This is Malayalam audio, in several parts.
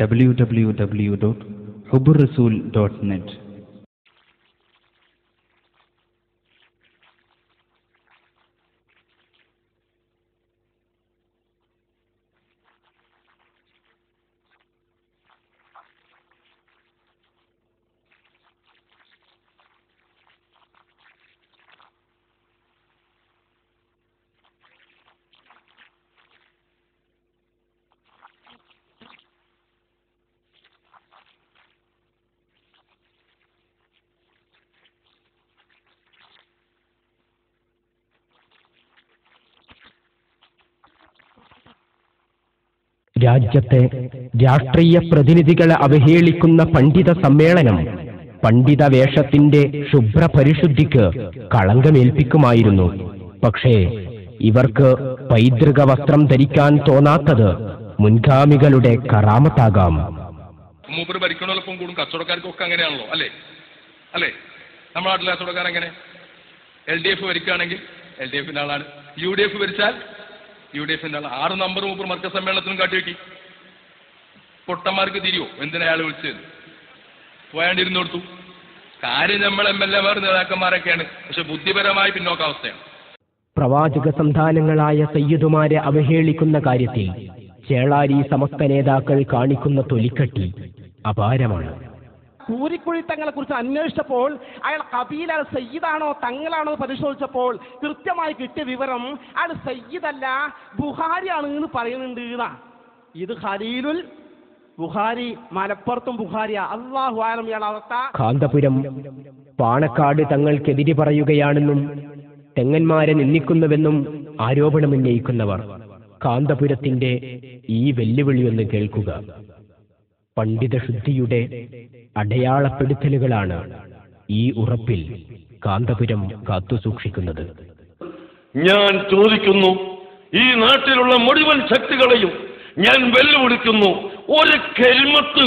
ഡബ്ല്യു രാജ്യത്തെ രാഷ്ട്രീയ പ്രതിനിധികളെ അവഹേളിക്കുന്ന പണ്ഡിത സമ്മേളനം പണ്ഡിത വേഷത്തിന്റെ ശുഭ്ര പരിശുദ്ധിക്ക് കളങ്കമേൽപ്പിക്കുമായിരുന്നു. പക്ഷേ ഇവർക്ക് പൈതൃക വസ്ത്രം ധരിക്കാൻ തോന്നാത്തത് മുൻഗാമികളുടെ കറാമത്താകാം. മൂപ്പര് ഭരിക്കണോടൊപ്പം കൂടും. കച്ചവടക്കാർക്കൊക്കെ അങ്ങനെയാണല്ലോ അല്ലേ? അല്ലേ? നമ്മുടെ നാട്ടിലെ കച്ചവടക്കാർ എങ്ങനെ എൽ ഡി എഫ് ഭരിക്കുകയാണെങ്കിൽ എൽ ഡി എഫിന്റെ ആളാണ്. യു ഡി എഫ് ഭരിച്ചാൽ യു ഡി എഫിന്റെ ആൾ ആറ് നമ്പർ മൂപ്പർ മർക്ക സമ്മേളനത്തിനും കാട്ടിവെക്കി പൊട്ടന്മാർക്ക് തിരിയോ? എന്തിനാ അയാൾ വിളിച്ചത്? പോയാണ്ടിരുന്ന് കൊടുത്തു കാര്യം നമ്മൾ എം എൽ എമാർ നേതാക്കന്മാരൊക്കെയാണ്. പക്ഷെ ബുദ്ധിപരമായി പിന്നോക്കാവസ്ഥയാണ്. പ്രവാചക സന്താനങ്ങളായ സയ്യിദുമാരെ അവഹേളിക്കുന്ന കാര്യത്തിൽ ചേളാരി സമസ്ത നേതാക്കൾ കാണിക്കുന്ന തൊലിക്കട്ടി അപാരമാണ്. കൂരിക്കുഴി തങ്ങളെ കുറിച്ച് അന്വേഷിച്ചപ്പോൾ അയാൾ കബീല സയ്യിദാണോ തങ്ങളാണോ പരിശോധിച്ചപ്പോൾ കൃത്യമായി കിട്ടിയ വിവരം അയാൾ സയ്യിദല്ല ബുഹാരിയാണ് എന്ന് പറയുന്നുണ്ട് എന്നാ. ഇത് ഖലീലുൽ ബുഹാരി മലപ്പുറത്തും ബുഹാരിയ അള്ളാഹു കാന്തപുരം പാണക്കാട് തങ്ങൾക്കെതിരെ പറയുകയാണെന്നും തെങ്ങന്മാരെ നിന്ദിക്കുന്നുവെന്നും ആരോപണമുന്നയിക്കുന്നവർ. കാന്തപുരത്തിന്റെ ഈ വെല്ലുവിളിയൊന്ന് കേൾക്കുക. പണ്ഡിത ശുദ്ധിയുടെ അടയാളപ്പെടുത്തലുകളാണ് ഈ ഉറപ്പിൽ കാന്തപുരം കാത്തുസൂക്ഷിക്കുന്നത്. ഞാൻ ചോദിക്കുന്നു ഈ നാട്ടിലുള്ള മുഴുവൻ ശക്തികളെയും ഞാൻ വെല്ലുവിളിക്കുന്നു. ഒരു കെൽമത്ത്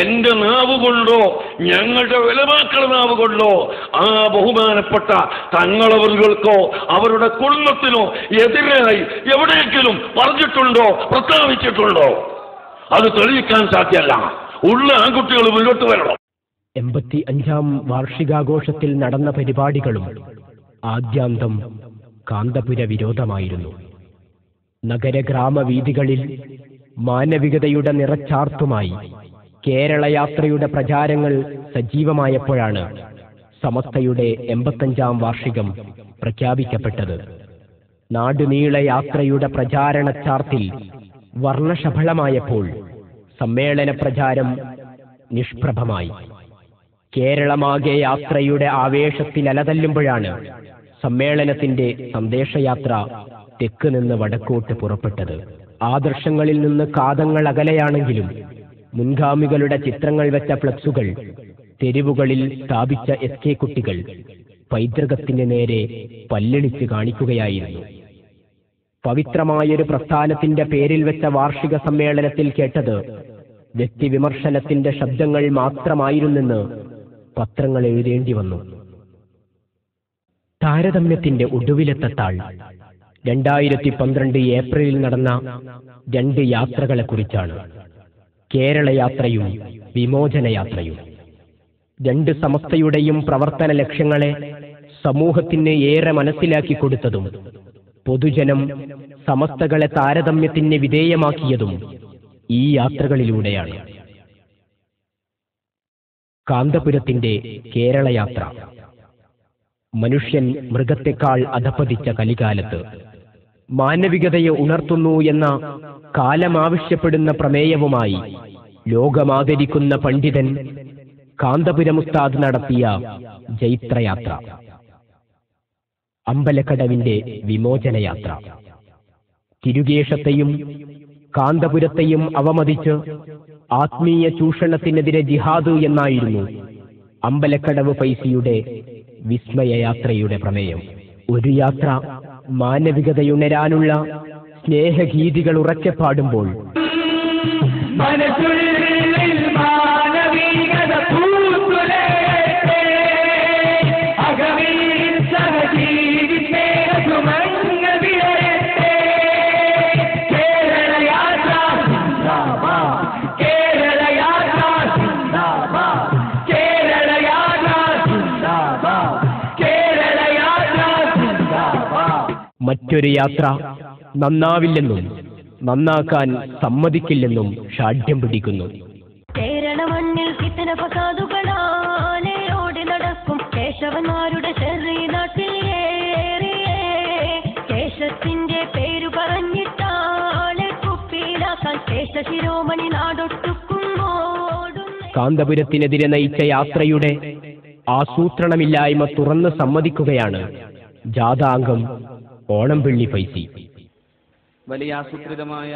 എന്റെ നാവ് കൊണ്ടോ ഞങ്ങളുടെ വിലമാക്കളുടെ നാവ് കൊണ്ടോ ആ ബഹുമാനപ്പെട്ട തങ്ങളവറുകൾക്കോ അവരുടെ കുടുംബത്തിനോ എതിരായി എവിടെയെങ്കിലും പറഞ്ഞിട്ടുണ്ടോ പ്രസ്താവിച്ചിട്ടുണ്ടോ? അത് തെളിയിക്കാൻ സാധ്യമല്ല ഉള്ള ആൺകുട്ടികൾ മുന്നോട്ട് വരണം. എൺപത്തി അഞ്ചാം വാർഷികാഘോഷത്തിൽ നടന്ന പരിപാടികളും ആദ്യാന്തം കാന്തപുര വിരോധമായിരുന്നു. നഗര ഗ്രാമവീഥികളിൽ മാനവികതയുടെ നിറച്ചാർത്തുമായി കേരളയാത്രയുടെ പ്രചാരങ്ങൾ സജീവമായപ്പോഴാണ് സമസ്തയുടെ എൺപത്തഞ്ചാം വാർഷികം പ്രഖ്യാപിക്കപ്പെട്ടത്. നാടുനീള യാത്രയുടെ പ്രചാരണ ചാർത്തിൽ വർണശബളമായപ്പോൾ സമ്മേളന പ്രചാരം നിഷ്പ്രഭമായി. കേരളമാകെ യാത്രയുടെ ആവേശത്തിൽ അലതല്ലുമ്പോഴാണ് സമ്മേളനത്തിന്റെ സന്ദേശയാത്ര തെക്ക് നിന്ന് വടക്കോട്ട് പുറപ്പെട്ടത്. ആദർശങ്ങളിൽ നിന്ന് കാതങ്ങൾ അകലെയാണെങ്കിലും മുൻഗാമികളുടെ ചിത്രങ്ങൾ വെച്ച ഫ്ലക്സുകൾ തെരുവുകളിൽ സ്ഥാപിച്ച എസ് കെ കുട്ടികൾ പൈതൃകത്തിന് നേരെ പല്ലടിച്ച് കാണിക്കുകയായിരുന്നു. പവിത്രമായൊരു പ്രസ്ഥാനത്തിന്റെ പേരിൽ വെച്ച വാർഷിക സമ്മേളനത്തിൽ കേട്ടത് വ്യക്തിവിമർശനത്തിന്റെ ശബ്ദങ്ങൾ മാത്രമായിരുന്നെന്ന് പത്രങ്ങൾ എഴുതേണ്ടി വന്നു. താരതമ്യത്തിന്റെ ഒടുവിലത്തെ രണ്ടായിരത്തി പന്ത്രണ്ട് ഏപ്രിലിൽ നടന്ന രണ്ട് യാത്രകളെക്കുറിച്ചാണ്. കേരള യാത്രയും വിമോചന യാത്രയും രണ്ട് സമസ്തയുടെയും പ്രവർത്തന ലക്ഷ്യങ്ങളെ സമൂഹത്തിന് ഏറെ മനസ്സിലാക്കി കൊടുത്തതും പൊതുജനം സമസ്തകളെ താരതമ്യത്തിന് വിധേയമാക്കിയതും ഈ യാത്രകളിലൂടെയാണ്. കാന്തപുരത്തിന്റെ കേരളയാത്ര. മനുഷ്യൻ മൃഗത്തെക്കാൾ അധപ്പതിച്ച കലികാലത്ത് മാനവികതയെ ഉണർത്തുന്നു എന്ന കാലമാവശ്യപ്പെടുന്ന പ്രമേയവുമായി ലോകമാദരിക്കുന്ന പണ്ഡിതൻ കാന്തപുരമുസ്താദ് നടത്തിയ ജൈത്രയാത്ര. അമ്പലക്കടവിന്റെ വിമോചനയാത്ര. തിരുകേശത്തെയും കാന്തപുരത്തെയും അവമതിച്ച് ആത്മീയ ചൂഷണത്തിനെതിരെ ജിഹാദ് എന്നായിരുന്നു അമ്പലക്കടവ് ഫൈസിയുടെ വിസ്മയയാത്രയുടെ പ്രമേയം. ഒരു യാത്ര മാനവികതയുണരാനുള്ള സ്നേഹഗീതികൾ ഉറക്കെ പാടുമ്പോൾ മറ്റൊരു യാത്ര നന്നാവില്ലെന്നും നന്നാക്കാൻ സമ്മതിക്കില്ലെന്നും ഷാഠ്യം പിടിക്കുന്നു. കേരള മണ്ണിൽ കിത്തന ഫസാദുകളാലെ ഓടി നടക്കും കേശവന്മാരുടെ നാട്ടിൽ കേശത്തിന്റെ പേരു പറഞ്ഞിട്ടാളെ കുപ്പിയിലാക്കാൻ കേശ ശിരോമണി കാന്തപുരത്തിനെതിരെ നയിച്ച യാത്രയുടെ ആസൂത്രണമില്ലായ്മ തുറന്ന് സമ്മതിക്കുകയാണ് ജാഥാംഗം ഓണംപിള്ളി ഫൈസി. വലിയ ആസൂത്രിതമായ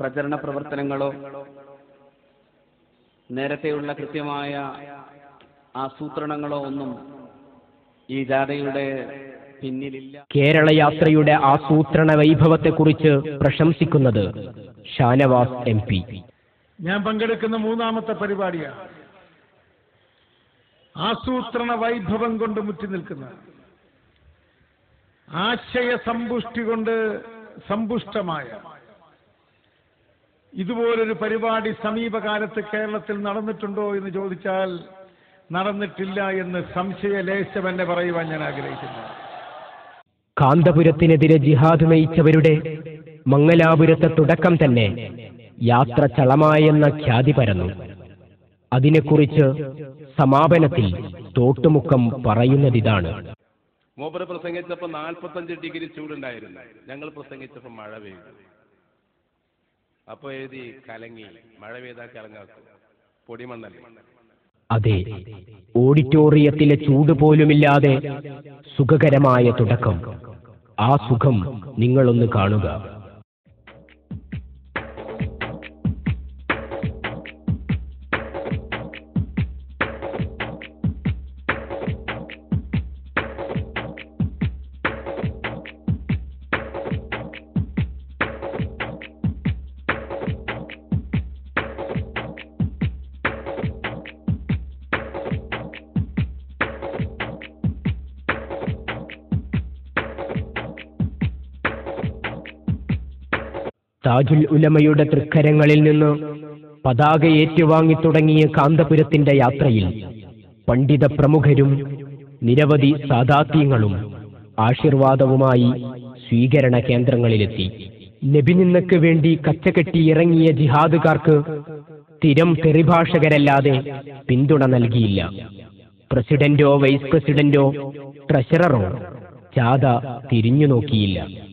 പ്രചരണ പ്രവർത്തനങ്ങളോ നേരത്തെയുള്ള കൃത്യമായ ആസൂത്രണങ്ങളോ ഒന്നും ഈ ജാഥയുടെ പിന്നിലില്ല. കേരള യാത്രയുടെ ആസൂത്രണ വൈഭവത്തെക്കുറിച്ച് പ്രശംസിക്കുന്നത് ഷാനവാസ് എം പി. ഞാൻ പങ്കെടുക്കുന്ന മൂന്നാമത്തെ പരിപാടിയാണ്. ആസൂത്രണ വൈഭവം കൊണ്ട് മുറ്റി നിൽക്കുന്ന ആശയ സമ്പുഷ്ടി കൊണ്ട് സമ്പുഷ്ടമായ. ഇതുപോലൊരു പരിപാടി സമീപകാലത്ത് കേരളത്തിൽ നടന്നിട്ടുണ്ടോ എന്ന് ചോദിച്ചാൽ നടന്നിട്ടില്ല എന്ന് സംശയലേശം എന്നെ പറയുവാൻ ഞാൻ ആഗ്രഹിക്കുന്നു. കാന്തപുരത്തിനെതിരെ ജിഹാദ് നയിച്ചവരുടെ മംഗലാപുരത്തെ തുടക്കം തന്നെ യാത്ര ചളമായെന്ന ഖ്യാതി പരന്നു. അതിനെക്കുറിച്ച് സമാപനത്തിൽ തോട്ടുമുക്കം പറയുന്നതിതാണ്. മൂപ്പര് പ്രസംഗിച്ചപ്പോ നാൽപ്പത്തഞ്ച് ഡിഗ്രി ചൂടുണ്ടായിരുന്നു. ഞങ്ങൾ പ്രസംഗിച്ചപ്പോ മഴ പെയ്തു. അപ്പൊ എഴുതി കലങ്ങി മഴ പെയ്താൽ കലങ്ങാക്കും. പൊടിമണ്ണല്ലേ അതെ ഓഡിറ്റോറിയത്തിലെ ചൂട് പോലുമില്ലാതെ സുഖകരമായ തുടക്കം. ആ സുഖം നിങ്ങളൊന്ന് കാണുക. താജുൽ ഉലമയുടെ തൃക്കരങ്ങളിൽ നിന്ന് പതാക ഏറ്റുവാങ്ങി തുടങ്ങിയ കാന്തപുരത്തിന്റെ യാത്രയിൽ പണ്ഡിത പ്രമുഖരും നിരവധി സാദാത്യങ്ങളും ആശീർവാദവുമായി സ്വീകരണ കേന്ദ്രങ്ങളിലെത്തി. നബിനിന്നക്ക് വേണ്ടി കച്ചകെട്ടി ഇറങ്ങിയ ജിഹാദുകാർക്ക് സ്ഥിരം തെറിഭാഷകരല്ലാതെ പിന്തുണ നൽകിയില്ല. പ്രസിഡന്റോ വൈസ് പ്രസിഡന്റോ ട്രഷററോ ജാഥ തിരിഞ്ഞു നോക്കിയില്ല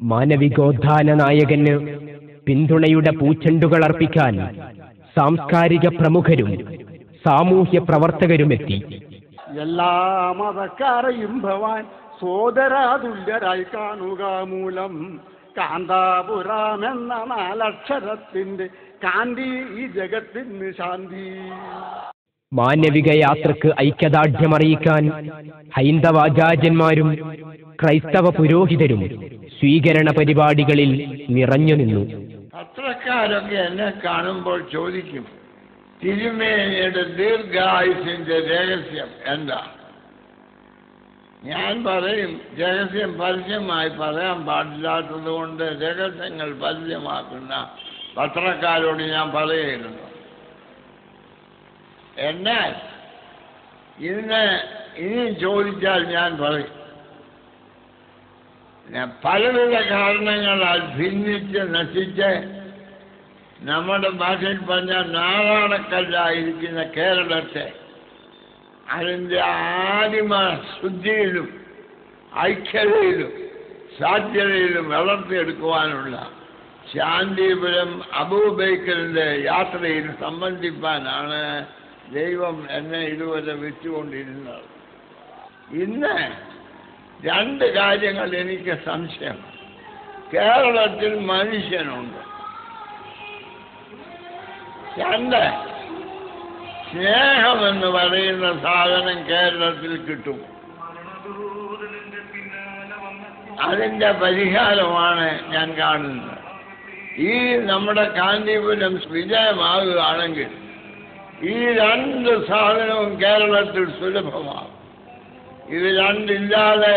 മാനവികോദ്ധാന നായകന് പിന്തുണയുടെ പൂച്ചെണ്ടുകൾ അർപ്പിക്കാൻ സാംസ്കാരിക പ്രമുഖരും സാമൂഹ്യ പ്രവർത്തകരുമെത്തി. എല്ലാ മതക്കാരെയും ഭവാൻ സോദരാതുല്യരായി കാണുക മൂലം കാന്താപുരം എന്ന നാലക്ഷരത്തിന്റെ കാന്തി ഈ ജഗത്തിന് ശാന്തി. മാനവിക യാത്രയ്ക്ക് ഐക്യദാർഢ്യമറിയിക്കാൻ ഹൈന്ദവാചാര്യന്മാരും ക്രൈസ്തവ പുരോഹിതരും സ്വീകരണ പരിപാടികളിൽ നിറഞ്ഞു നിന്നു. പത്രക്കാരൊക്കെ എന്നെ കാണുമ്പോൾ ചോദിക്കും തിരുമേനിയുടെ ദീർഘായുസിന്റെ രഹസ്യം എന്താ? ഞാൻ പറയും രഹസ്യം പരസ്യമായി പറയാൻ പാടില്ലാത്തത് കൊണ്ട് രഹസ്യങ്ങൾ പരസ്യമാക്കുന്ന പത്രക്കാരോട് ഞാൻ പറയുന്നു. എന്നാൽ ഇന്ന് ഇനിയും ചോദിച്ചാൽ ഞാൻ പറയും പലവിധ കാരണങ്ങളാൽ ഭിന്നിച്ച് നശിച്ച് നമ്മുടെ ഭാഷയിൽ പറഞ്ഞ നാരായണക്കല്ലായിരിക്കുന്ന കേരളത്തെ. അതിന്റെ ആദിമ ശുദ്ധിയിലും ഐക്യതയിലും സാധ്യതയിലും വളർത്തിയെടുക്കുവാനുള്ള ശാന്തിപുരം അബൂബൈക്കലിന്റെ യാത്രയിൽ സംബന്ധിപ്പാനാണ് ദൈവം എന്നെ ഇതുവരെ വിറ്റുകൊണ്ടിരുന്നത് ഇന്ന് രണ്ട് കാര്യങ്ങൾ എനിക്ക് സംശയമാണ് കേരളത്തിൽ മനുഷ്യനുണ്ട്. രണ്ട് സ്നേഹമെന്ന് പറയുന്ന സാധനം കേരളത്തിൽ കിട്ടും. അതിന്റെ പരിഹാരമാണ് ഞാൻ കാണുന്നത്. ഈ നമ്മുടെ കാന്തിപുരം വിജയമാകുകയാണെങ്കിൽ ഈ രണ്ട് സാധനവും കേരളത്തിൽ സുലഭമാകും. ഇത് രണ്ടില്ലാതെ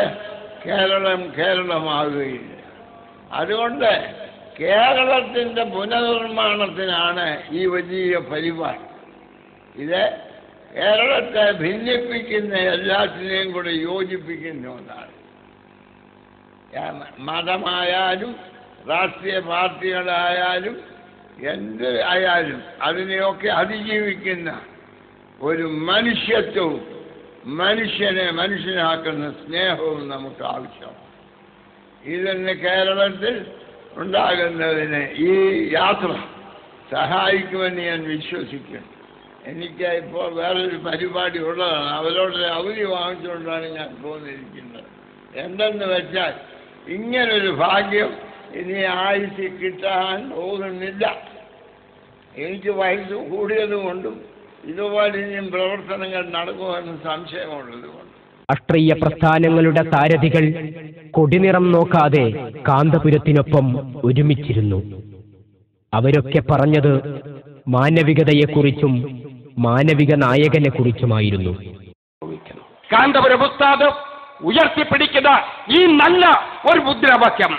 കേരളം കേരളമാകുകയില്ല. അതുകൊണ്ട് കേരളത്തിന്റെ പുനർനിർമ്മാണത്തിനാണ് ഈ വലിയ പരിപാടി. ഇത് കേരളത്തെ ഭിന്നിപ്പിക്കുന്ന എല്ലാത്തിനെയും കൂടെ യോജിപ്പിക്കുന്ന ഒന്നാണ്. മതമായാലും രാഷ്ട്രീയ പാർട്ടികളായാലും എന്ത് ആയാലും അതിനെയൊക്കെ അതിജീവിക്കുന്ന ഒരു മനുഷ്യത്വവും മനുഷ്യനെ മനുഷ്യനാക്കുന്ന സ്നേഹവും നമുക്ക് ആവശ്യമാണ്. ഇതന്നെ കേരളത്തിൽ ഉണ്ടാകുന്നതിന് ഈ യാത്ര സഹായിക്കുമെന്ന് ഞാൻ വിശ്വസിക്കുന്നു. എനിക്ക് ഇപ്പോൾ വേറൊരു പരിപാടി ഉള്ളതാണ്. അവരോട് അവധി വാങ്ങിച്ചുകൊണ്ടാണ് ഞാൻ പോന്നിരിക്കുന്നത്. എന്തെന്ന് വെച്ചാൽ ഇങ്ങനൊരു ഭാഗ്യം ഇനി ആയുസ് കിട്ടാൻ പോകുന്നില്ല. എനിക്ക് വയസ്സ് കൂടിയതുകൊണ്ടും ഇതുപോലെ ഇനിയും പ്രവർത്തനങ്ങൾ നടക്കുമെന്ന് സംശയമുള്ളതുകൊണ്ട് രാഷ്ട്രീയ പ്രസ്ഥാനങ്ങളുടെ സാരഥികൾ കൊടിനിറം നോക്കാതെ കാന്തപുരത്തിനൊപ്പം ഒരുമിച്ചിരുന്നു. അവരൊക്കെ പറഞ്ഞത് മാനവികതയെക്കുറിച്ചും മാനവിക നായകനെക്കുറിച്ചുമായിരുന്നു. കാന്തപുരം ഉസ്താദ് ഉയർത്തിപ്പിടിക്കുന്ന ഈ നല്ല ഒരു മുദ്രാവാക്യം.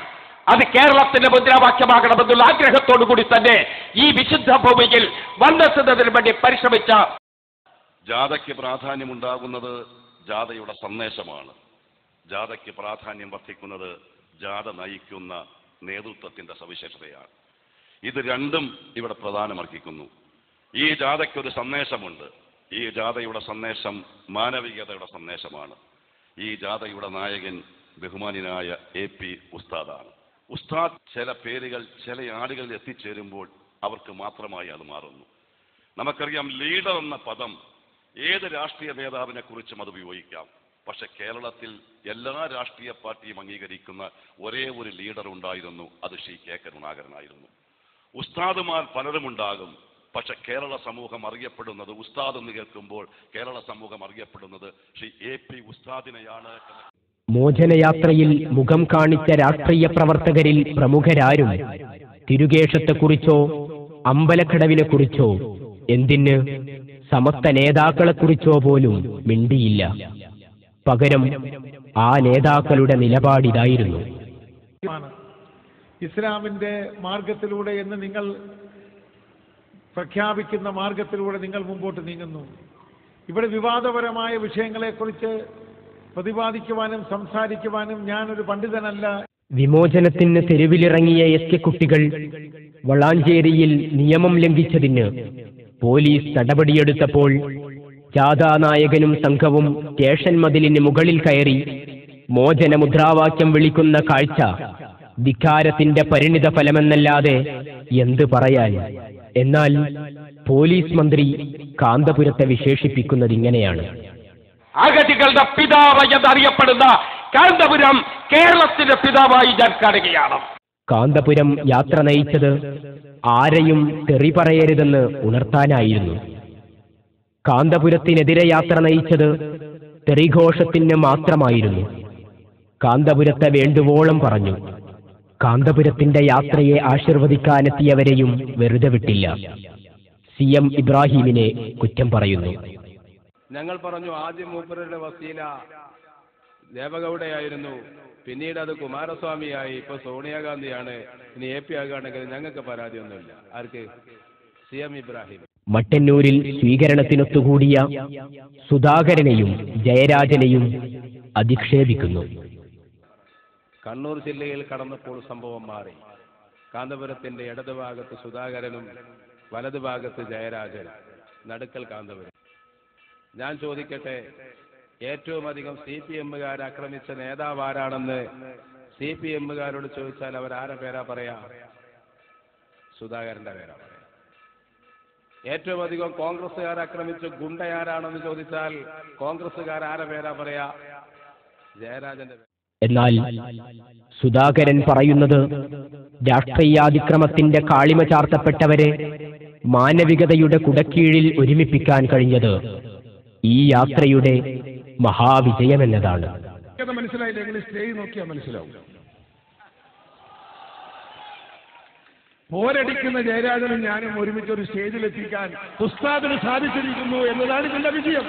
അത് കേരളത്തിന്റെ മുദ്രാവാക്യമാകണമെന്നുള്ള ആഗ്രഹത്തോടു കൂടി തന്നെ ഈ വിശുദ്ധ ഭൂമിയിൽ വന്നെത്തുന്നതിന് വേണ്ടി പരിശ്രമിച്ച ജാഥയ്ക്ക് പ്രാധാന്യമുണ്ടാകുന്നത് ജാഥയുടെ സന്ദേശമാണ്. ജാഥയ്ക്ക് പ്രാധാന്യം വർദ്ധിക്കുന്നത് ജാഥ നയിക്കുന്ന നേതൃത്വത്തിന്റെ സവിശേഷതയാണ്. ഇത് രണ്ടും ഇവിടെ പ്രധാനമർഹിക്കുന്നു. ഈ ജാഥയ്ക്കൊരു സന്ദേശമുണ്ട്. ഈ ജാഥയുടെ സന്ദേശം മാനവികതയുടെ സന്ദേശമാണ്. ഈ ജാഥയുടെ നായകൻ ബഹുമാനിനായ എ പി ഉസ്താദാണ്. ഉസ്താദ് ചില പേരുകൾ ചില ആളുകളിൽ എത്തിച്ചേരുമ്പോൾ അവർക്ക് മാത്രമായി അത് മാറുന്നു. നമുക്കറിയാം ലീഡർ എന്ന പദം ഏത് രാഷ്ട്രീയ നേതാവിനെ കുറിച്ചും അത് ഉപയോഗിക്കാം. പക്ഷെ കേരളത്തിൽ എല്ലാ രാഷ്ട്രീയ പാർട്ടിയും അംഗീകരിക്കുന്ന ഒരേ ഒരു ലീഡർ ഉണ്ടായിരുന്നു അത് ശ്രീ കെ കരുണാകരനായിരുന്നു ഉസ്താദുമാർ പലരും ഉണ്ടാകും പക്ഷെ കേരള സമൂഹം അറിയപ്പെടുന്നത് ഉസ്താദ് എന്ന് കേൾക്കുമ്പോൾ കേരള സമൂഹം അറിയപ്പെടുന്നത് ശ്രീ എ പി ഉസ്താദിനെയാണ് മോചനയാത്രയിൽ മുഖം കാണിച്ച രാഷ്ട്രീയ പ്രവർത്തകരിൽ പ്രമുഖരാരും തിരുകേശത്തെക്കുറിച്ചോ അമ്പലക്കടവിനെക്കുറിച്ചോ എന്തിന് സമസ്ത നേതാക്കളെക്കുറിച്ചോ പോലും മിണ്ടിയില്ല. പകരം ആ നേതാക്കളുടെ നിലപാടിതായിരുന്നു ഇസ്ലാമിന്റെ മാർഗത്തിലൂടെ എന്ന് നിങ്ങൾ പ്രഖ്യാപിക്കുന്ന മാർഗത്തിലൂടെ നിങ്ങൾ മുമ്പോട്ട് നീങ്ങുന്നു. ഇവിടെ വിവാദപരമായ വിഷയങ്ങളെക്കുറിച്ച് പ്രതിപാദിക്കുവാനും സംസാരിക്കുവാനും ഞാനൊരു പണ്ഡിതനല്ല. വിമോചനത്തിന് തെരുവിലിറങ്ങിയ എസ് കെ കുട്ടികൾ വളാഞ്ചേരിയിൽ നിയമം ലംഘിച്ചതിന് പോലീസ് നടപടിയെടുത്തപ്പോൾ ജാഥാനായകനും സംഘവും സ്റ്റേഷൻ മതിലിന് മുകളിൽ കയറി മോചന മുദ്രാവാക്യം വിളിക്കുന്ന കാഴ്ച ധിക്കാരത്തിന്റെ പരിണിത ഫലമെന്നല്ലാതെ എന്ത് പറയാൻ? എന്നാൽ പോലീസ് മന്ത്രി കാന്തപുരത്തെ വിശേഷിപ്പിക്കുന്നത് ഇങ്ങനെയാണ്. അഗതികളുടെ പിതാവ് എന്നറിയപ്പെടുന്ന കാന്തപുരം കേരളത്തിന്റെ പിതാവായി ഞാൻ കാണുകയാണ്. കാന്തപുരം യാത്ര നയിച്ചത് ആരെയും തെറി പറയരുതെന്ന് ഉണർത്താനായിരുന്നു. കാന്തപുരത്തിനെതിരെ യാത്ര നയിച്ചത് തെറിഘോഷത്തിന് മാത്രമായിരുന്നു. കാന്തപുരത്തെ വേണ്ടുവോളം പറഞ്ഞു. കാന്തപുരത്തിന്റെ യാത്രയെ ആശീർവദിക്കാനെത്തിയവരെയും വെറുതെ വിട്ടില്ല. സി എം ഇബ്രാഹിമിനെ കുറ്റം പറയുന്നു. ഞങ്ങൾ പറഞ്ഞു ആദ്യം മൂപ്പരുടെ വസീല ദേവഗൌഡയായിരുന്നു. പിന്നീട് അത് കുമാരസ്വാമിയായി. ഇപ്പൊ സോണിയാഗാന്ധിയാണ്. ഇനി എ പി ആകുകയാണെങ്കിൽ ഞങ്ങൾക്ക് പരാതിയൊന്നുമില്ല. ആർക്ക്? C M Ibrahim. മട്ടന്നൂരിൽ സ്വീകരണത്തിനൊത്തുകൂടിയ സുധാകരനെയും ജയരാജനെയും അധിക്ഷേപിക്കുന്നു. കണ്ണൂർ ജില്ലയിൽ കടന്നപ്പോൾ സംഭവം മാറി. കാന്തപുരത്തിന്റെ ഇടതുഭാഗത്ത് സുധാകരനും വലതുഭാഗത്ത് ജയരാജൻ നടുക്കൽ കാന്തപുരം. ഞാൻ ചോദിക്കട്ടെ ഏറ്റവും അധികം സി പി എമ്മുകാർ ആക്രമിച്ച നേതാവ് ആരാണെന്ന് സി പി എമ്മുകാരോട് ചോദിച്ചാൽ അവർ ആരെ പേരാ പറയാ? സുധാകരന്റെ പേരാ പറയാ. ഏറ്റവും അധികം കോൺഗ്രസ്സുകാർ ആക്രമിച്ച ഗുണ്ടയാരാണെന്ന് ചോദിച്ചാൽ കോൺഗ്രസ്സുകാർ ആരെ പേരാ പറയാ? ജയരാജന്റെ എന്നാൽ സുധാകരൻ പറയുന്നത് രാഷ്ട്രീയാതിക്രമത്തിന്റെ കാളിമ ചാർത്തപ്പെട്ടവരെ മാനവികതയുടെ കുടക്കീഴിൽ ഒരുമിപ്പിക്കാൻ കഴിഞ്ഞത് ഈ യാത്രയുടെ മഹാവിജയമെന്നതാണ് അത് മനസ്സിലായില്ല. നിങ്ങൾ നോക്കിയാൽ മനസ്സിലാവും. പോരടിക്കുന്ന ജയരാജനും ഞാനും ഒരുമിച്ച് ഒരു സ്റ്റേജിൽ എത്തിക്കാൻ ഉസ്താദിന് സാധിച്ചിരിക്കുന്നു എന്നതാണ് ഇതിന്റെ വിജയം.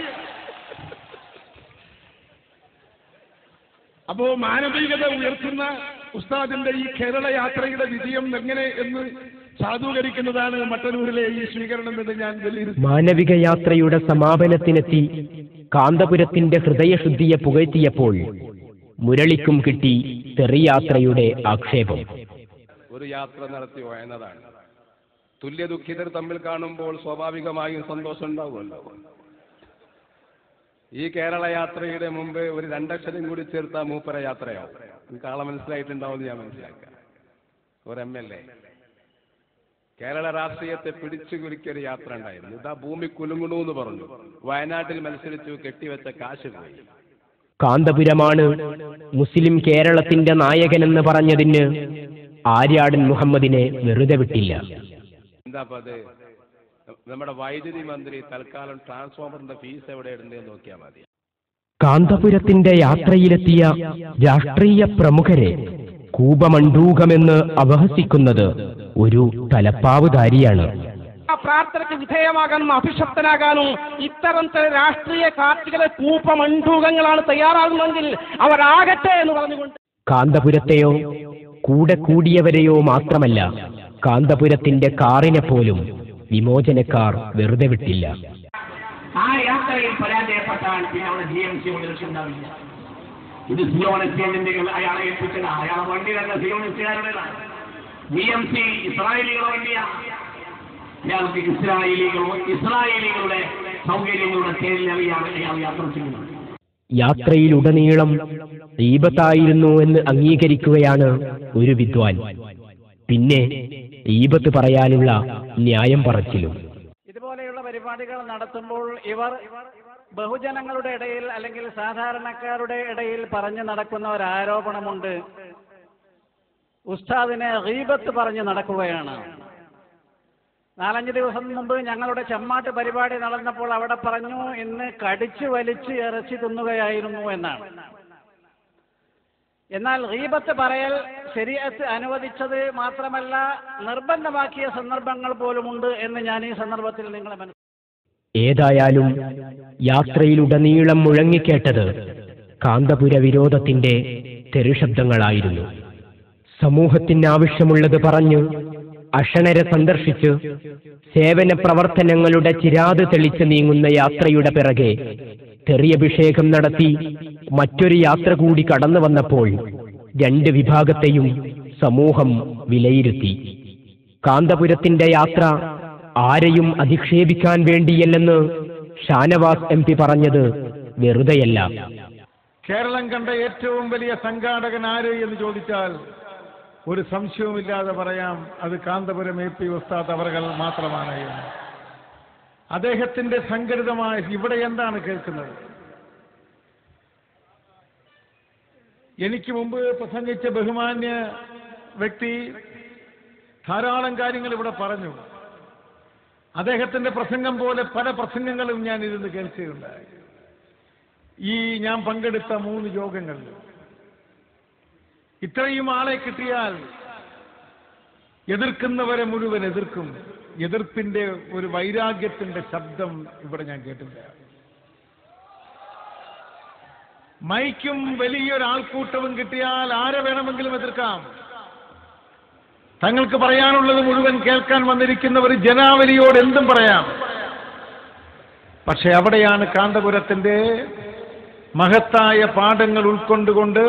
അപ്പോ മാനവികത ഉയർത്തുന്ന ഉസ്താദിന്റെ ഈ കേരള യാത്രയുടെ വിജയം എങ്ങനെ എന്ന് സാധൂകരിക്കുന്നതാണ് മട്ടന്നൂരിലെ ഈ സ്വീകരണം എന്ന് ഞാൻ മാനവിക യാത്രയുടെ സമാപനത്തിനെത്തി കാന്തപുരത്തിന്റെ ഹൃദയശുദ്ധിയെ പുകഴ്ത്തിയപ്പോൾ മുരളിക്കും കിട്ടി തെറിയാത്രയുടെ ആക്ഷേപം. ഒരു യാത്ര നടത്തി പോയെന്നതാണ് തുല്യ ദുഃഖിതർ തമ്മിൽ കാണുമ്പോൾ സ്വാഭാവികമായും സന്തോഷം ഉണ്ടാവുമല്ലോ. ഈ കേരള യാത്രയുടെ മുമ്പ് ഒരു രണ്ടക്ഷരം കൂടി ചേർത്ത മൂപ്പര യാത്രയാവും. നിങ്ങൾക്ക് ആളെ മനസ്സിലായിട്ടുണ്ടാവും എന്ന് ഞാൻ മനസ്സിലാക്കാം. ഒരു എം എൽ എ. കേരള രാഷ്ട്രീയത്തെ പിടിച്ചു കുലുക്കിയൊരു യാത്ര ഉണ്ടായിരുന്നു. ഇതാ ഭൂമി കുലുങ്ങണു എന്ന് പറഞ്ഞു. വയനാട്ടിൽ മത്സരിച്ചു കെട്ടിവെച്ച കാശ് പോയി. കാന്തപുരമാണ് മുസ്ലിം കേരളത്തിന്റെ നായകനെന്ന് പറഞ്ഞതിന് ആര്യാടൻ മുഹമ്മദിനെ വെറുതെ വിട്ടില്ല. എന്താ അത്? നമ്മുടെ വൈദ്യുതി മന്ത്രി തൽക്കാലം ട്രാൻസ്ഫോമറിന്റെ ഫീസ് എവിടെ ഇടണ്ടെന്ന് നോക്കിയാൽ മതി. കാന്തപുരത്തിന്റെ യാത്രയിലെത്തിയ രാഷ്ട്രീയ പ്രമുഖരെ കൂപമണ്ടൂകമെന്ന് അപഹസിക്കുന്നത് ഒരു തലപ്പാവുകാരിയാണ് ആ പ്രാർത്ഥനയ്ക്ക് വിധേയമാകാനും അഭിശപ്തനാകാനും ഇത്തരം ചില രാഷ്ട്രീയ പാർട്ടികളെ കൂപ്പമണ്ഡൂകങ്ങളാണ് തയ്യാറാകുന്നതെങ്കിൽ അവരാകട്ടെ എന്ന് പറഞ്ഞുകൊണ്ട് കാന്തപുരത്തെയോ കൂടെ കൂടിയവരെയോ മാത്രമല്ല കാന്തപുരത്തിന്റെ കാറിനെ പോലും വിമോചനക്കാർ വെറുതെ വിട്ടില്ല. ആ യാത്രയിൽ പരാജയപ്പെട്ടാൽ പിന്നെ അവിടെ ജി എം സി ഉണ്ടാവില്ല. ഇത് സിയോണിസ്റ്റിന്റെ അയാളെ ഏൽപ്പിച്ചത്. അയാളെ വണ്ടി തന്നെ സിയോണിസ്റ്റുകാരുടേതാണ് ജി എം സി ഇസ്രായേലികളുടെ വണ്ടിയാണ് അയാൾക്ക് ഇസ്രായേലികളോ ഇസ്രായേലികളുടെ സൗകര്യങ്ങളുടെ പേരിൽ അയാൾ യാത്ര ചെയ്യുന്നത്. യാത്രയിലുടനീളം ദീപത്തായിരുന്നു എന്ന് അംഗീകരിക്കുകയാണ് ഒരു വിദ്വാൻ. പിന്നെ ദീപത്ത് പറയാനുള്ള ന്യായം പറച്ചിലും. ഇതുപോലെയുള്ള പരിപാടികൾ നടത്തുമ്പോൾ ഇവർ ബഹുജനങ്ങളുടെ ഇടയിൽ അല്ലെങ്കിൽ സാധാരണക്കാരുടെ ഇടയിൽ പറഞ്ഞു നടക്കുന്ന ഒരു ആരോപണമുണ്ട് ഉസ്താദിനെ റീബത്ത് പറഞ്ഞ് നടക്കുകയാണ്. നാലഞ്ച് ദിവസം മുമ്പ് ഞങ്ങളുടെ ചെമ്മാട്ട് പരിപാടി നടന്നപ്പോൾ അവിടെ പറഞ്ഞു ഇന്ന് കടിച്ചു വലിച്ച് ഇറച്ചി തിന്നുകയായിരുന്നു എന്നാണ്. എന്നാൽ റീബത്ത് പറയൽ ശരിയത്ത് അനുവദിച്ചത് മാത്രമല്ല നിർബന്ധമാക്കിയ സന്ദർഭങ്ങൾ പോലുമുണ്ട് എന്ന് ഞാൻ ഈ സന്ദർഭത്തിൽ നിങ്ങളെ മനസ്സിലാക്കി ഏതായാലും യാത്രയിലുടനീളം മുഴങ്ങിക്കേട്ടത് കാന്തപുര വിരോധത്തിന്റെ തെരുശബ്ദങ്ങളായിരുന്നു സമൂഹത്തിന് ആവശ്യമുള്ളത് പറഞ്ഞു അഷണരെ സന്ദർശിച്ച് സേവന പ്രവർത്തനങ്ങളുടെ ചിരാത് തെളിച്ച് നീങ്ങുന്ന യാത്രയുടെ പിറകെ തെറിയഭിഷേകം നടത്തി മറ്റൊരു യാത്ര കൂടി കടന്നു വന്നപ്പോൾ രണ്ട് വിഭാഗത്തെയും സമൂഹം വിലയിരുത്തി. കാന്തപുരത്തിന്റെ യാത്ര ആരെയും അധിക്ഷേപിക്കാൻ വേണ്ടിയല്ലെന്ന് ഷാനവാസ് എം പി പറഞ്ഞത് വെറുതെയല്ല. കേരളം കണ്ട ഏറ്റവും വലിയ സംഘാടകൻ ആര് എന്ന് ചോദിച്ചാൽ ഒരു സംശയവുമില്ലാതെ പറയാം അത് കാന്തപുരം എ പി ഉസ്താദ് അവർകൾ മാത്രമാണ് എന്ന്. അദ്ദേഹത്തിന്റെ സംഘടിതമായ ഇവിടെ എന്താണ് കേൾക്കുന്നത്? എനിക്ക് മുമ്പ് പ്രസംഗിച്ച ബഹുമാന്യ വ്യക്തി ധാരാളം കാര്യങ്ങൾ ഇവിടെ പറഞ്ഞു. അദ്ദേഹത്തിന്റെ പ്രസംഗം പോലെ പല പ്രസംഗങ്ങളും ഞാൻ ഇരുന്ന് കേൾക്കുകയുണ്ടായി. ഈ ഞാൻ പങ്കെടുത്ത മൂന്ന് യോഗങ്ങളിൽ ഇത്രയും ആളെ കിട്ടിയാൽ എതിർക്കുന്നവരെ മുഴുവൻ എതിർക്കും. എതിർപ്പിന്റെ ഒരു വൈരാഗ്യത്തിന്റെ ശബ്ദം ഇവിടെ ഞാൻ കേട്ടില്ല മൈക്കും വലിയൊരാൾക്കൂട്ടവും കിട്ടിയാൽ ആരെ വേണമെങ്കിലും എതിർക്കാം? തങ്ങൾക്ക് പറയാനുള്ളത് മുഴുവൻ കേൾക്കാൻ വന്നിരിക്കുന്നവർ ജനാവലിയോട് എന്തും പറയാം. പക്ഷെ അവിടെയാണ് കാന്തപുരത്തിന്റെ മഹത്തായ പാഠങ്ങൾ ഉൾക്കൊണ്ടുകൊണ്ട്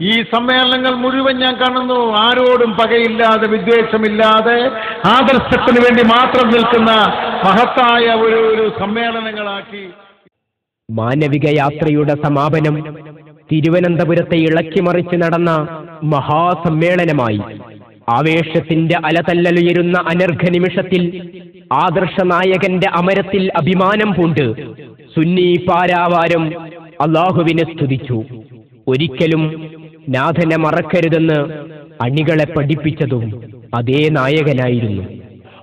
ഈ സമ്മേളനങ്ങൾ മുഴുവൻ ഞാൻ കാണുന്നു. ആരോടും പകയില്ലാതെ വിദ്വേഷമില്ലാതെ ആദർശത്തിന് വേണ്ടി മാത്രം നിൽക്കുന്ന മഹത്തായ ഒരു ഒരു സമ്മേളനങ്ങളാക്കി. മാനവിക യാത്രയുടെ സമാപനം തിരുവനന്തപുരത്തെ ഇളക്കിമറിച്ച് നടന്ന മഹാസമ്മേളനമായി. ആവേശത്തിന്റെ അലതല്ലലുയരുന്ന അനർഘ നിമിഷത്തിൽ ആദർശ നായകന്റെ അമരത്തിൽ അഭിമാനം പൂണ്ട് സുന്നി പാരാവാരം അള്ളാഹുവിനെ സ്തുതിച്ചു. ഒരിക്കലും നാഥനെ മറക്കരുതെന്ന് അണികളെ പഠിപ്പിച്ചതും അതേ നായകനായിരുന്നു.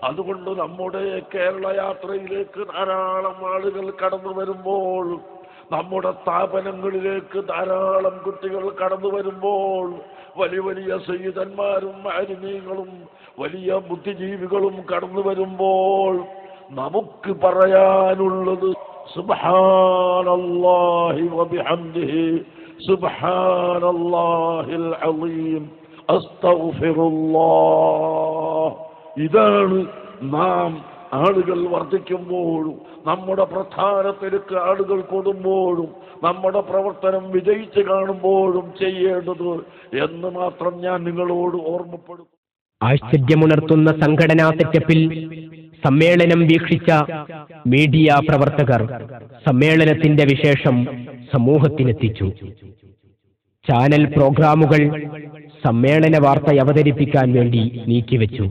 അതുകൊണ്ട് നമ്മുടെ കേരള യാത്രയിലേക്ക് ധാരാളം ആളുകൾ കടന്നു വരുമ്പോൾ നമ്മുടെ സ്ഥാപനങ്ങളിലേക്ക് ധാരാളം കുട്ടികൾ കടന്നു വരുമ്പോൾ വലിയ വലിയ സയ്യിദന്മാരും മാലിന്യങ്ങളും വലിയ ബുദ്ധിജീവികളും കടന്നു വരുമ്പോൾ നമുക്ക് പറയാനുള്ളത് സുബ്ഹാനല്ലാഹി വബിഹംദിഹി സുബ്ഹാനല്ലാഹിൽ അലീം അസ്തഗ്ഫിറുല്ലാഹ്. ഇതാണ് നാം ആളുകൾ വർദ്ധിക്കുമ്പോഴും നമ്മുടെ പ്രധാനത്തിലേക്ക് ആളുകൾ കൂടുമ്പോഴും നമ്മുടെ പ്രവർത്തനം വിജയിച്ച് കാണുമ്പോഴും ചെയ്യേണ്ടത് എന്ന് മാത്രം ഞാൻ നിങ്ങളോട് ഓർമ്മപ്പെടുത്തും ആശ്ചര്യമുണർത്തുന്ന സംഘടനാ സെറ്റപ്പിൽ സമ്മേളനം വീക്ഷിച്ച മീഡിയ പ്രവർത്തകർ. സമ്മേളനത്തിന്റെ വിശേഷം സമൂഹത്തിനെത്തിച്ചു. ചാനൽ പ്രോഗ്രാമുകൾ സമ്മേളന വാർത്ത അവതരിപ്പിക്കാൻ വേണ്ടി നീക്കിവെച്ചു.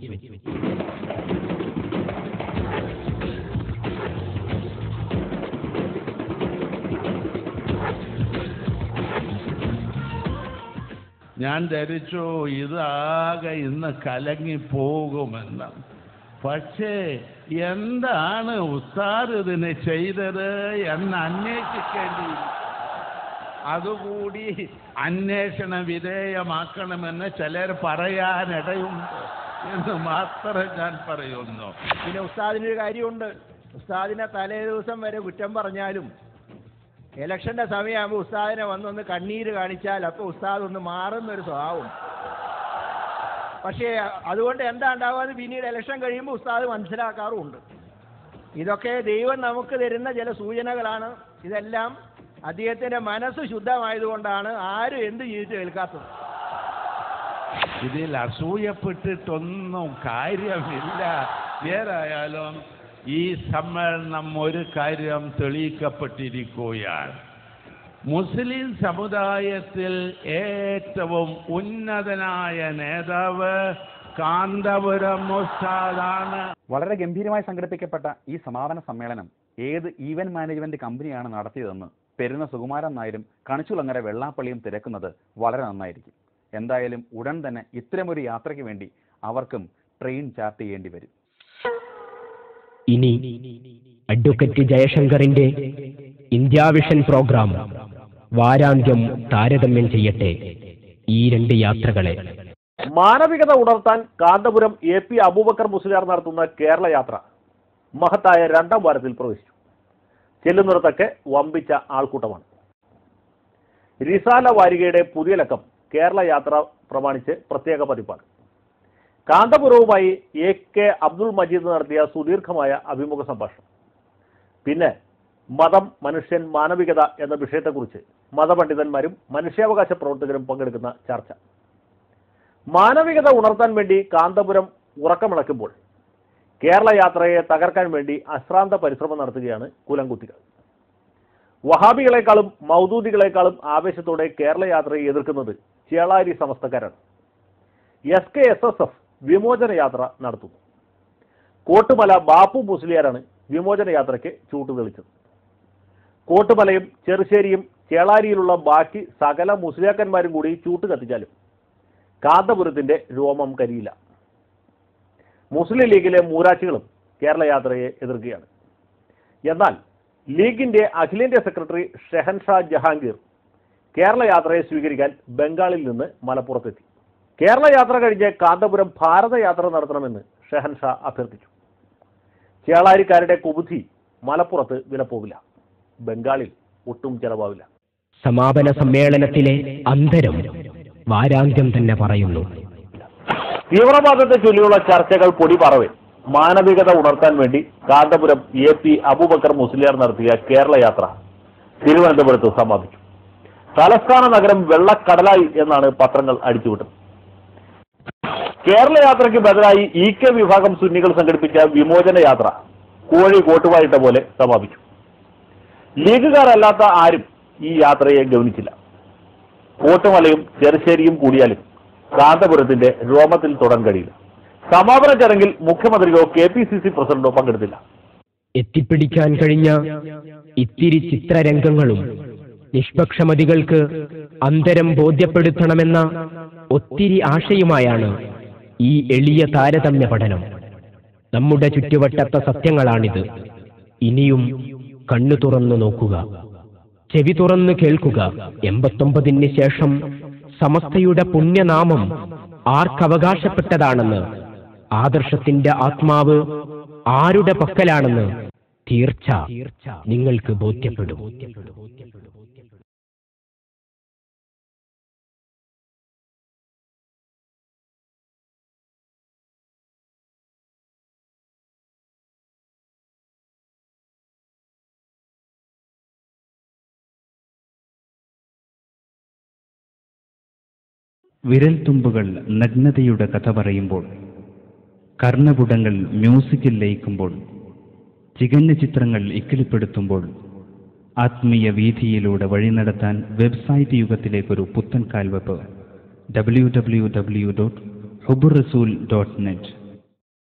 ഞാൻ ധരിച്ചു ഇതാകെ ഇന്ന് കലങ്ങി പോകുമെന്ന് പക്ഷേ എന്താണ് ഉസ്താർ ഇതിന് ചെയ്തത് എന്ന് അന്വേഷിക്കേണ്ടി അതുകൂടി അന്വേഷണ വിധേയമാക്കണമെന്ന് ചിലർ പറയാനിടയുണ്ട് എന്ന് മാത്രം ഞാൻ പറയുന്നു. പിന്നെ ഉസ്താദിനൊരു കാര്യമുണ്ട്. ഉസ്താദിനെ തലേ ദിവസം വരെ കുറ്റം പറഞ്ഞാലും ഇലക്ഷന്റെ സമയമാകുമ്പോൾ ഉസ്താദിനെ വന്നൊന്ന് കണ്ണീര് കാണിച്ചാൽ അപ്പോൾ ഉസ്താദ് ഒന്ന് മാറുന്നൊരു സ്വഭാവം. പക്ഷേ അതുകൊണ്ട് എന്താ ഉണ്ടാവാതെ പിന്നീട് ഇലക്ഷൻ കഴിയുമ്പോൾ ഉസ്താദ് മനസ്സിലാക്കാറുമുണ്ട്. ഇതൊക്കെ ദൈവം നമുക്ക് തരുന്ന ചില സൂചനകളാണ്. ഇതെല്ലാം അദ്ദേഹത്തിന്റെ മനസ്സ് ശുദ്ധമായതുകൊണ്ടാണ് ആരും എന്ത് ജീവിച്ചു കേൾക്കാത്തത് ഇതിൽ അസൂയപ്പെട്ടിട്ടൊന്നും കാര്യമില്ല. ഏതായാലും ഈ സമ്മേളനം ഒരു കാര്യം തെളിയിക്കപ്പെട്ടിരിക്കുകയാണ്. മുസ്ലിം സമുദായത്തിൽ ഏറ്റവും ഉന്നതനായ നേതാവ് കാന്തപുരം മുസ്താദാണ് വളരെ ഗംഭീരമായി സംഘടിപ്പിക്കപ്പെട്ട ഈ സമാപന സമ്മേളനം ഏത് ഈവന്റ് മാനേജ്മെന്റ് കമ്പനിയാണ് നടത്തിയതെന്ന് പെരുന്ന സുകുമാരൻ നായരും കണിച്ചുളങ്ങര വെള്ളാപ്പള്ളിയും തിരക്കുന്നത് വളരെ നന്നായിരിക്കും. എന്തായാലും ഉടൻ തന്നെ ഇത്തരമൊരു യാത്രയ്ക്ക് വേണ്ടി അവർക്കും ട്രെയിൻ ചാർട്ട് ചെയ്യേണ്ടി വരും. ഇനി അഡ്വക്കറ്റ് ജയശങ്കറിന്റെ ഇന്ത്യാവിഷൻ പ്രോഗ്രാം വാരാന്ത്യം താരതമ്യം ചെയ്യട്ടെ ഈ രണ്ട് യാത്രകളെ. മാനവികത ഉണർത്താൻ കാന്തപുരം എ പി അബൂബക്കർ മുസ്ലിയാർ നടത്തുന്ന കേരള യാത്ര മഹത്തായ രണ്ടാം വാരത്തിൽ പ്രവേശിച്ചു. ചെല്ലുന്നിടത്തൊക്കെ വമ്പിച്ച ആൾക്കൂട്ടമാണ്. റിസാല വാരികയുടെ പുതിയ ലക്കം കേരള യാത്ര പ്രമാണിച്ച് പ്രത്യേക പതിപ്പാണ്. കാന്തപുരവുമായി എ കെ അബ്ദുൾ മജീദ് നടത്തിയ സുദീർഘമായ അഭിമുഖ സംഭാഷണം. പിന്നെ മതം മനുഷ്യൻ മാനവികത എന്ന വിഷയത്തെക്കുറിച്ച് മതപണ്ഡിതന്മാരും മനുഷ്യാവകാശ പ്രവർത്തകരും പങ്കെടുക്കുന്ന ചർച്ച. മാനവികത ഉണർത്താൻ വേണ്ടി കാന്തപുരം ഉറക്കമിളക്കുമ്പോൾ കേരള യാത്രയെ തകർക്കാൻ വേണ്ടി അശ്രാന്ത പരിശ്രമം നടത്തുകയാണ് കുലംകുത്തികൾ വഹാബികളെക്കാളും മൗദൂദികളെക്കാളും ആവേശത്തോടെ കേരള യാത്രയെ എതിർക്കുന്നത് Chelari സമസ്തക്കാരാണ്. S K S S F വിമോചന യാത്ര നടത്തുന്നു. കോട്ടുമല ബാപ്പു മുസ്ലിയാരാണ് വിമോചന യാത്രയ്ക്ക് ചൂട്ട് തെളിച്ചത്. കോട്ടുമലയും ചെറുശ്ശേരിയും ചേളാരിയിലുള്ള ബാക്കി സകല മുസ്ലിയാക്കന്മാരും കൂടി ചൂട്ട് കത്തിച്ചാലും കാന്തപുരത്തിന്റെ രോമം കരിയില്ല. മുസ്ലിം ലീഗിലെ മൂരാച്ചികളും കേരള യാത്രയെ എതിർക്കുകയാണ്. എന്നാൽ ലീഗിന്റെ അഖിലേന്ത്യാ സെക്രട്ടറി ഷെഹൻഷാ ജഹാംഗീർ കേരള യാത്രയെ സ്വീകരിക്കാൻ ബംഗാളിൽ നിന്ന് മലപ്പുറത്തെത്തി. കേരള യാത്ര കഴിഞ്ഞ് കാന്തപുരം ഭാരതയാത്ര നടത്തണമെന്ന് ഷെഹൻഷാ അഭ്യർത്ഥിച്ചു. ചേളാരിക്കാരുടെ കുബുദ്ധി മലപ്പുറത്ത് വിലപ്പോകില്ല ബംഗാളിൽ ഒട്ടും ചെലവാവില്ല. സമാപന സമ്മേളനത്തിലെ അന്തരം വാരാന്ത്യം തന്നെ പറയുന്നു. തീവ്രവാദത്തെ ചൊല്ലിയുള്ള ചർച്ചകൾ പൊടി പൊടിപറവെ മാനവികത ഉണർത്താൻ വേണ്ടി കാന്തപുരം എ പി അബൂബക്കർ മുസ്ലിയാർ നടത്തിയ കേരള യാത്ര തിരുവനന്തപുരത്ത് സമാപിച്ചു. തലസ്ഥാന നഗരം വെള്ളക്കടലായി എന്നാണ് പത്രങ്ങൾ അടിച്ചുവിട്ടത്. കേരള യാത്രയ്ക്ക് ബദലായി ഇ കെ വിഭാഗം സുന്നികൾ സംഘടിപ്പിച്ച വിമോചന യാത്ര കോഴി കോട്ടുവായിട്ട പോലെ സമാപിച്ചു. ലീഗുകാരല്ലാത്ത ആരും ഈ യാത്രയെ ഗവനിച്ചില്ല കോട്ടുമലയും ചെറുശ്ശേരിയും കൂടിയാലും കാന്തപുരത്തിന്റെ രോമത്തിൽ തൊടാൻ കഴിയില്ല സമാപന ചടങ്ങിൽ മുഖ്യമന്ത്രിയോ കെ പി സി സി പ്രസിഡന്റോ പങ്കെടുത്തില്ല. എത്തിപ്പിടിക്കാൻ കഴിഞ്ഞ ഇത്തിരി ചിത്രരംഗങ്ങളും നിഷ്പക്ഷമതികൾക്ക് അന്തരം ബോധ്യപ്പെടുത്തണമെന്ന ഒത്തിരി ആശയുമായാണ് ഈ എളിയ താരതമ്യ പഠനം. നമ്മുടെ ചുറ്റുവട്ടത്ത സത്യങ്ങളാണിത്. ഇനിയും കണ്ണു തുറന്നു നോക്കുക. ചെവി തുറന്ന് കേൾക്കുക. എൺപത്തൊമ്പതിന് ശേഷം സമസ്തയുടെ പുണ്യനാമം ആർക്കവകാശപ്പെട്ടതാണെന്ന്. ആദർശത്തിന്റെ ആത്മാവ് ആരുടെ പക്കലാണെന്ന് തീർച്ച നിങ്ങൾക്ക് ബോധ്യപ്പെടും. വിരൽത്തുമ്പുകൾ നഗ്നതയുടെ കഥ പറയുമ്പോൾ കർണപുടങ്ങൾ മ്യൂസിക്കിൽ ലയിക്കുമ്പോൾ ചികഞ്ഞ ചിത്രങ്ങൾ ഇക്കിളിപ്പെടുത്തുമ്പോൾ ആത്മീയ വീഥിയിലൂടെ വഴി നടത്താൻ വെബ്സൈറ്റ് യുഗത്തിലേക്കൊരു പുത്തൻ കാൽവെപ്പ് W W W dot Hubburasool dot net